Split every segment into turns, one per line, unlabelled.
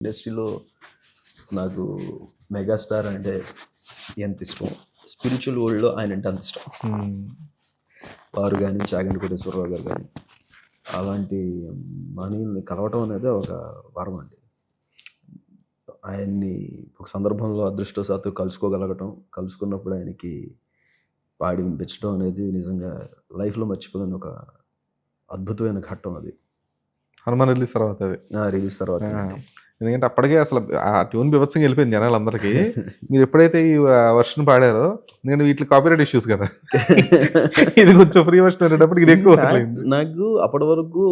ఇండస్ట్రీలో నాకు మెగాస్టార్ అంటే ఎంత ఇష్టం? స్పిరిచువల్ వరల్డ్లో ఆయన అంటే అంత ఇష్టం. వారు కానీ చాగంటి కోటేశ్వరరావు గారు కానీ అలాంటి మనీల్ని కలవటం అనేది ఒక వరం అండి. ఆయన్ని ఒక సందర్భంలో అదృష్టవశాత్తు కలుసుకోగలగటం కలుసుకున్నప్పుడు ఆయనకి పాడి వినిపించడం అనేది నిజంగా లైఫ్లో మర్చిపోలేని ఒక అద్భుతమైన ఘట్టం అది.
హనుమాన్ రిలీజ్ తర్వాత అది.
రిలీజ్ తర్వాత
ఎందుకంటే అప్పటికే అసలు ఆ ట్యూన్ బిభత్సంగా వెళ్ళిపోయింది జనాలందరికీ. మీరు ఎప్పుడైతే ఈ వర్షన్ పాడారో నేను వీటికి కాపీరైట్ ఇష్యూస్ కదా. ఇది కొంచెం ఫ్రీ వర్షన్ అనేటప్పుడు ఇది ఎక్కువ
నాకు- అప్పటి వరకు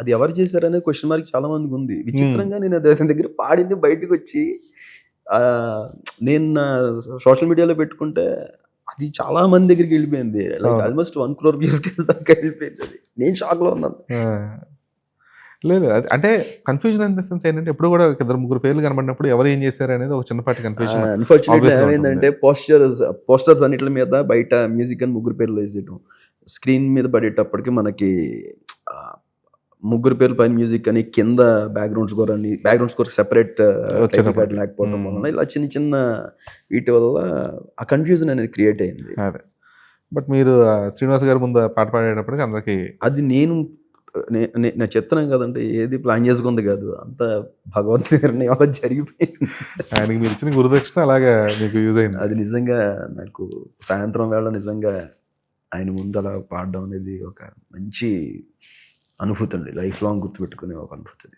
అది ఎవరు చేశారనే క్వశ్చన్ మార్క్ చాలా మందికి ఉంది. విచిత్రంగా నేను అతని దగ్గర పాడింది బయటకు వచ్చి నేను సోషల్ మీడియాలో పెట్టుకుంటే అది చాలా మంది దగ్గరికి వెళ్ళిపోయింది. లైక్. ఆల్మోస్ట్ వన్ క్రోర్ వ్యూస్కి దాకా వెళ్ళిపోయింది నేను షాక్లో ఉన్నాను.
లేదు అది అంటే కన్ఫ్యూజన్ ఇన్ ద సెన్స్ ఏంటంటే ఎప్పుడు కూడా ఇద్దరు ముగ్గురు పేర్లు కనబడినప్పుడు ఎవరు ఏం చేశారు అనేది ఒక చిన్నపాటి కన్ఫ్యూజన్
అన్ఫార్చునేట్లీ
Obviously
ఏమైందంటే పోస్టర్స్ పోస్టర్స్ అన్నిటి మీద బయట మ్యూజిక్ అని ముగ్గురు పేర్లు వేసేయటం. స్క్రీన్ మీద పడేటప్పటికి మనకి ముగ్గురు పేర్లు పైన మ్యూజిక్ అని కింద బ్యాక్గ్రౌండ్ స్కోర్ అని బ్యాక్గ్రౌండ్ స్కోర్ సెపరేట్. లేకపోవడం. వలన ఇలా చిన్న చిన్న వీటి వల్ల ఆ కన్ఫ్యూజన్ అనేది క్రియేట్ అయింది.
అదే. బట్ మీరు శ్రీనివాస్ గారి ముందు పాట పాడేటప్పటికి అందరికి
అది నేను నేను చెప్తున్నాను కదంటే ఏది ప్లాన్ చేసుకుంది కాదు. అంత భగవద్ నిర్ణయం అలా జరిగిపోయింది
ఆయనకి మీరు ఇచ్చిన గురుదక్షిణ అలాగా మీకు యూజ్ అయింది.
అది నిజంగా నాకు సాయంత్రం వేళ నిజంగా ఆయన ముందు అలా పాడడం అనేది ఒక మంచి అనుభూతి అండి. లైఫ్ లాంగ్ గుర్తుపెట్టుకునే ఒక అనుభూతి